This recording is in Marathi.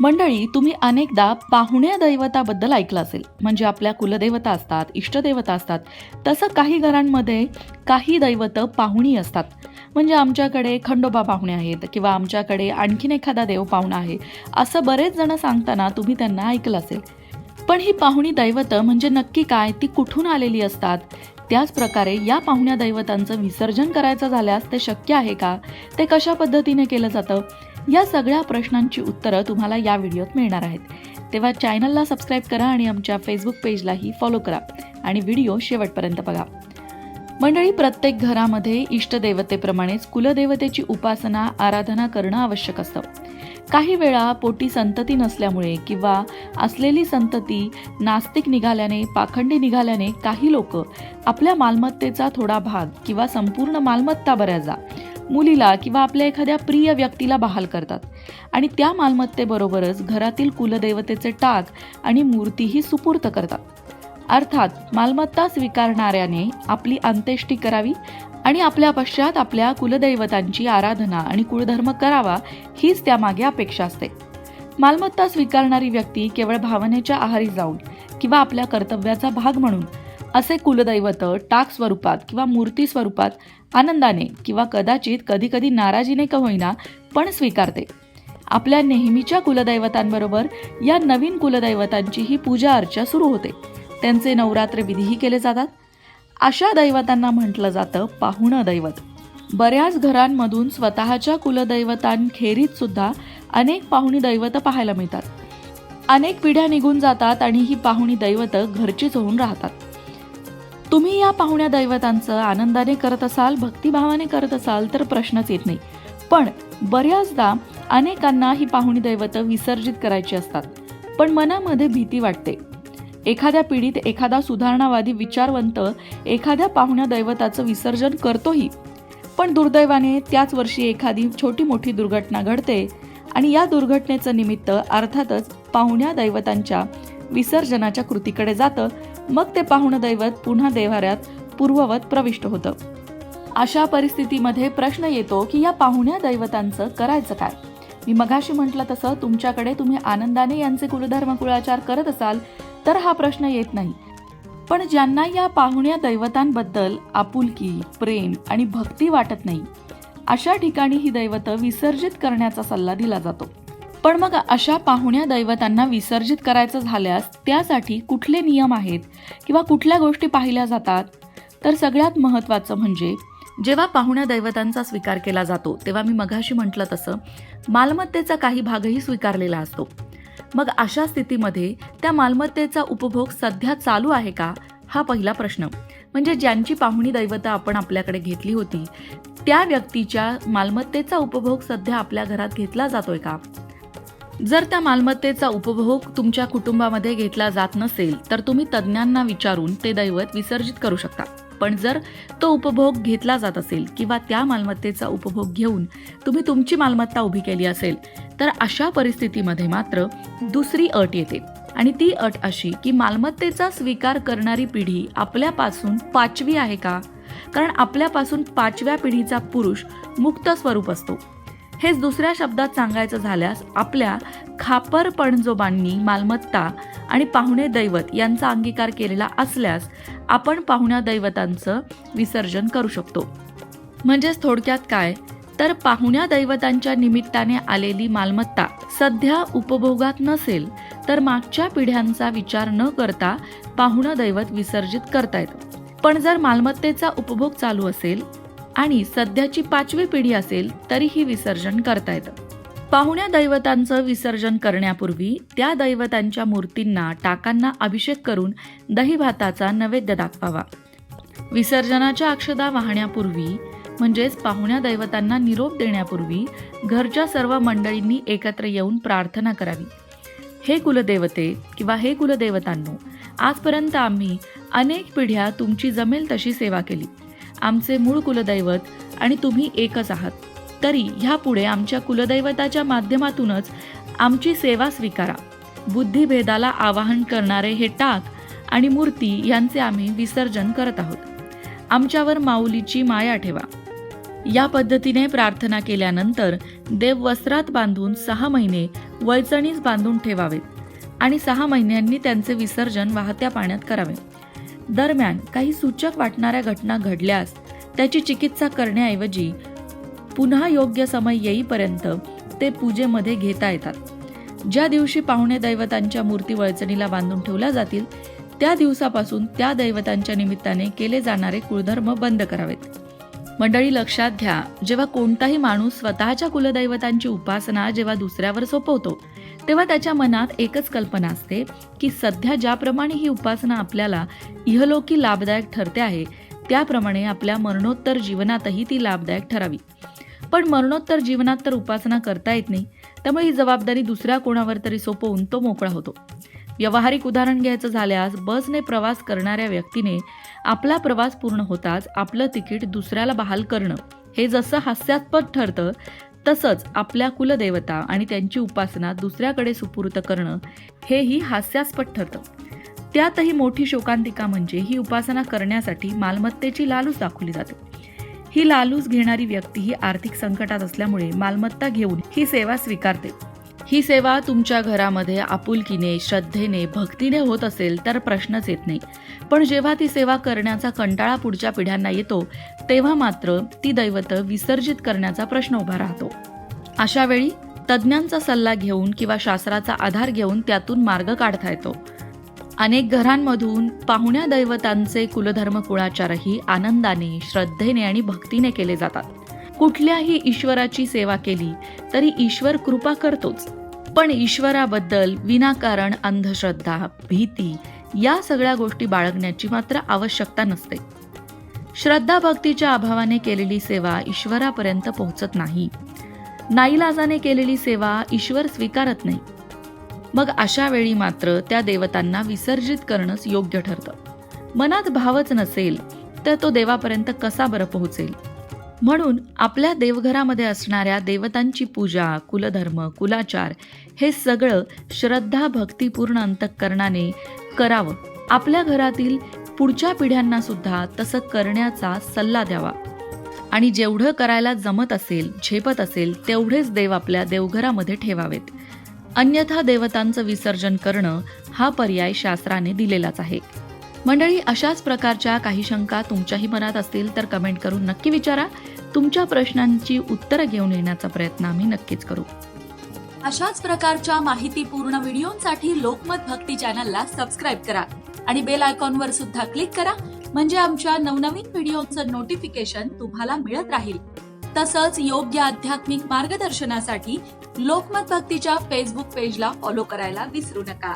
मंडळी तुम्ही अनेकदा पाहुण्या दैवताबद्दल ऐकलं असेल. म्हणजे आपल्या कुलदेवता असतात इष्टदेवता असतात. तसं काही घरांमध्ये काही दैवत पाहुणी असतात. म्हणजे आमच्याकडे खंडोबा पाहुणे आहेत किंवा आमच्याकडे आणखीन एखादा देव पाहुणा आहे. असं बरेच जण सांगताना तुम्ही त्यांना ऐकलं असेल. पण ही पाहुणी दैवत म्हणजे नक्की काय? ती कुठून आलेली असतात? त्याच प्रकारे या पाहुण्या दैवतांचं विसर्जन करायचं झाल्यास ते शक्य आहे का? ते कशा पद्धतीने केलं जातं? या सगळ्या प्रश्नांची उत्तरं तुम्हाला या व्हिडिओत मिळणार आहेत. तेव्हा चॅनलला सबस्क्राईब करा आणि आमच्या फेसबुक पेजलाही फॉलो करा आणि व्हिडिओ शेवटपर्यंत बघा. मंडळी प्रत्येक घरामध्ये इष्टदेवतेप्रमाणेच कुलदेवतेची उपासना आराधना करणं आवश्यक असतं. काही वेळा पोटी संतती नसल्यामुळे किंवा असलेली संतती नास्तिक निघाल्याने पाखंडी निघाल्याने काही लोक आपल्या मालमत्तेचा थोडा भाग किंवा संपूर्ण मालमत्ता बऱ्याचा मुलीला किंवा आपल्या एखाद्या प्रिय व्यक्तीला बहाल करतात. आणि त्या मालमत्तेबरोबरच घरातील कुलदेवतेचे टाक आणि मूर्तीही सुपूर्त करतात. अर्थात मालमत्ता स्वीकारणाऱ्याने आपली अंत्येष्टी करावी आणि आपल्या पश्चात आपल्या कुलदैवतांची आराधना आणि कुळधर्म करावा हीच त्यामागे अपेक्षा असते. मालमत्ता स्वीकारणारी व्यक्ती केवळ भावनेच्या आहारी जाऊन किंवा आपल्या कर्तव्याचा भाग म्हणून असे कुलदैवत टाक स्वरूपात किंवा मूर्ती स्वरूपात आनंदाने किंवा कदाचित कधीकधी नाराजीने का होईना पण स्वीकारते. आपल्या नेहमीच्या कुलदैवतांबरोबर या नवीन कुलदैवतांचीही पूजा अर्चा सुरू होते. त्यांचे नवरात्र विधीही केले जातात. अशा दैवतांना म्हटलं जातं पाहुणं दैवत. बऱ्याच घरांमधून स्वतःच्या कुलदैवतांखेरीत सुद्धा अनेक पाहुणी दैवत पाहायला मिळतात. अनेक पिढ्या निघून जातात आणि ही पाहुणी दैवत घरचीच होऊन राहतात. तुम्ही या पाहुण्या दैवतांचं आनंदाने करत असाल भक्तिभावाने करत असाल तर प्रश्नच येत नाही. पण बऱ्याचदा अनेकांना ही पाहुणी दैवत विसर्जित करायची असतात. पण मनामध्ये भीती वाटते. एखाद्या पिढीत एखादा सुधारणावादी विचारवंत एखाद्या पाहुण्या दैवताचं विसर्जन करतोही. पण दुर्दैवाने त्याच वर्षी एखादी छोटी मोठी दुर्घटना घडते आणि या दुर्घटनेचं निमित्त अर्थातच पाहुण्या दैवतांच्या विसर्जनाच्या कृतीकडे जातं मग ते पाहुणं दैवत पुन्हा देवाऱ्यात पूर्ववत प्रविष्ट होतं. अशा परिस्थितीमध्ये प्रश्न येतो की या पाहुण्या दैवतांचं करायचं काय? मी मघाशी म्हटलं तसं तुमच्याकडे तुम्ही आनंदाने यांचे कुलधर्म कुळाचार करत असाल तर हा प्रश्न येत नाही. पण ज्यांना या पाहुण्या दैवतांबद्दल आपुलकी प्रेम आणि भक्ती वाटत नाही अशा ठिकाणी ही दैवत विसर्जित करण्याचा सल्ला दिला जातो. पण मग अशा पाहुण्या दैवतांना विसर्जित करायचं झाल्यास त्यासाठी कुठले नियम आहेत किंवा कुठल्या गोष्टी पाहिल्या जातात? तर सगळ्यात महत्त्वाचं म्हणजे जेव्हा पाहुण्या दैवतांचा स्वीकार केला जातो तेव्हा मी मघाशी म्हटलं तसं मालमत्तेचा काही भागही स्वीकारलेला असतो. मग अशा स्थितीमध्ये त्या मालमत्तेचा उपभोग सध्या चालू आहे का? हा पहिला प्रश्न. म्हणजे ज्यांची पाहुणी दैवता आपण आपल्याकडे घेतली होती त्या व्यक्तीच्या मालमत्तेचा उपभोग सध्या आपल्या घरात घेतला जातोय का? जर त्या मालमत्तेचा उपभोग तुमच्या कुटुंबामध्ये घेतला जात नसेल तर तुम्ही तज्ज्ञांना विचारून ते दैवत विसर्जित करू शकता. पण जर तो उपभोग घेतला जात असेल किंवा त्या मालमत्तेचा उपभोग घेऊन तुम्ही तुमची मालमत्ता उभी केली असेल तर अशा परिस्थितीमध्ये मात्र दुसरी अट येते. आणि ती अट अशी की मालमत्तेचा स्वीकार करणारी पिढी आपल्यापासून पाचवी आहे का? कारण आपल्यापासून पाचव्या पिढीचा पुरुष मुक्त स्वरूप असतो. हेच दुसऱ्या शब्दात सांगायचं झाल्यास आपल्या खापर पणजोबांनी मालमत्ता आणि पाहुणे दैवत यांचा अंगीकार केलेला असल्यास आपण पाहुण्या दैवतांचं विसर्जन करू शकतो. म्हणजेच थोडक्यात काय? तर पाहुण्या दैवतांच्या निमित्ताने आलेली मालमत्ता सध्या उपभोगात नसेल तर मागच्या पिढ्यांचा विचार न करता पाहुणं दैवत विसर्जित करता येतं पण जर मालमत्तेचा उपभोग चालू असेल आणि सध्याची पाचवी पिढी असेल तरीही विसर्जन करता येतं. पाहुण्या दैवतांचं विसर्जन करण्यापूर्वी त्या दैवतांच्या मूर्तींना टाकांना अभिषेक करून दहीभाताचा नैवेद्य दाखवावा. विसर्जनाच्या अक्षदा वाहण्यापूर्वी म्हणजेच पाहुण्या दैवतांना निरोप देण्यापूर्वी घरच्या सर्व मंडळींनी एकत्र येऊन प्रार्थना करावी. हे कुलदेवते किंवा हे कुलदेवतांनो आजपर्यंत आम्ही अनेक पिढ्या तुमची जमेल तशी सेवा केली. आमचे मूळ कुलदैवत आणि तुम्ही एकच आहात. तरी ह्यापुढे आमच्या कुलदैवताच्या माध्यमातूनच आमची सेवा स्वीकारा. बुद्धिभेदाला आवाहन करणारे हे टाक आणि मूर्ती यांचे आम्ही विसर्जन करत आहोत. आमच्यावर माऊलीची माया ठेवा. या पद्धतीने प्रार्थना केल्यानंतर देव वस्त्रात बांधून सहा महिने वळचणीस बांधून ठेवावेत आणि सहा महिन्यांनी त्यांचे विसर्जन वाहत्या पाण्यात करावे. दरम्यान काही सूचक वाटणाऱ्या घटना घडल्यास त्याची चिकित्सा करण्याऐवजी पुन्हा योग्य समय येईपर्यंत ते पूजेमध्ये घेता येतात. ज्या दिवशी पाहुणे दैवतांच्या मूर्ती वळचणीला बांधून ठेवल्या जातील त्या दिवसापासून त्या दैवतांच्या निमित्ताने केले जाणारे कुळधर्म बंद करावेत. मंडळी लक्षात घ्या जेव्हा कोणताही माणूस स्वतःच्या कुलदैवतांची उपासना जेव्हा दुसऱ्यावर सोपवतो तेव्हा त्याच्या मनात एकच कल्पना असते की सध्या ज्याप्रमाणे ही उपासना आपल्याला इहलोकी लाभदायक ठरते आहे त्याप्रमाणे आपल्या मरणोत्तर जीवनातही ती लाभदायक ठरावी. पण मरणोत्तर जीवनात तर उपासना करता येत नाही त्यामुळे ही जबाबदारी दुसऱ्या कोणावर तरी सोपवून तो मोकळा होतो. व्यावहारिक उदाहरण घ्यायचं झाल्यास बसने प्रवास करणाऱ्या व्यक्तीने आपला प्रवास पूर्ण होताच आपलं तिकीट दुसऱ्याला बहाल करणं हे जसं हास्यास्पद ठरतं तसंच आपल्या कुलदेवता आणि त्यांची उपासना दुसऱ्याकडे सुपूर्त करणं हेही हास्यास्पद ठरतं. त्यातही मोठी शोकांतिका म्हणजे ही उपासना करण्यासाठी मालमत्तेची लालूच दाखवली जाते. ही लालूच घेणारी व्यक्ती ही आर्थिक संकटात असल्यामुळे मालमत्ता घेऊन ही सेवा स्वीकारते. ही सेवा तुमच्या घरामध्ये आपुलकीने श्रद्धेने भक्तीने होत असेल तर प्रश्नच येत नाही. पण जेव्हा ती सेवा करण्याचा कंटाळा पुढच्या पिढ्यांना येतो तेव्हा मात्र ती दैवत विसर्जित करण्याचा प्रश्न उभा राहतो. अशा वेळी तज्ज्ञांचा सल्ला घेऊन किंवा शास्त्राचा आधार घेऊन त्यातून मार्ग काढता येतो. अनेक घरांमधून पाहुण्या दैवतांचे कुलधर्म कुळाचारही आनंदाने श्रद्धेने आणि भक्तीने केले जातात. कुठल्याही ईश्वराची सेवा केली तरी ईश्वर कृपा करतोच. पण ईश्वराबद्दल विनाकारण अंधश्रद्धा भीती या सगळ्या गोष्टी बाळगण्याची मात्र आवश्यकता नसते. श्रद्धा भक्तीच्या अभावाने केलेली सेवा ईश्वरापर्यंत पोहोचत नाही. नाईलाजाने केलेली सेवा ईश्वर स्वीकारत नाही. मग अशा वेळी मात्र त्या देवतांना विसर्जित करणंच योग्य ठरतं. मनात भावच नसेल तर तो देवापर्यंत कसा बरं पोहोचेल? म्हणून आपल्या देवघरामध्ये असणाऱ्या देवतांची पूजा कुलधर्म कुलाचार हे सगळं श्रद्धा भक्तीपूर्ण अंतःकरणाने करावं. आपल्या घरातील पुढच्या पिढ्यांना सुद्धा तसं करण्याचा सल्ला द्यावा. आणि जेवढं करायला जमत असेल झेपत असेल तेवढेच देव आपल्या देवघरामध्ये ठेवावेत. अन्यथा देवतांचं विसर्जन करणं हा पर्याय शास्त्राने दिलेलाच आहे. मंडळी अशाच प्रकारच्या काही शंका तुमच्याही मनात असतील तर कमेंट करून नक्की विचारा. तुमच्या प्रश्नांची उत्तरं घेऊन येण्याचा प्रयत्न आम्ही नक्कीच करू. अशाच प्रकारच्या माहितीपूर्ण व्हिडिओंसाठी लोकमत भक्ती चॅनलला सबस्क्राईब करा आणि बेल आयकॉनवर सुद्धा क्लिक करा म्हणजे आमच्या नवनवीन व्हिडिओचं नोटिफिकेशन तुम्हाला मिळत राहील. तसंच योग्य आध्यात्मिक मार्गदर्शनासाठी लोकमत भक्तीच्या फेसबुक पेजला फॉलो करायला विसरू नका.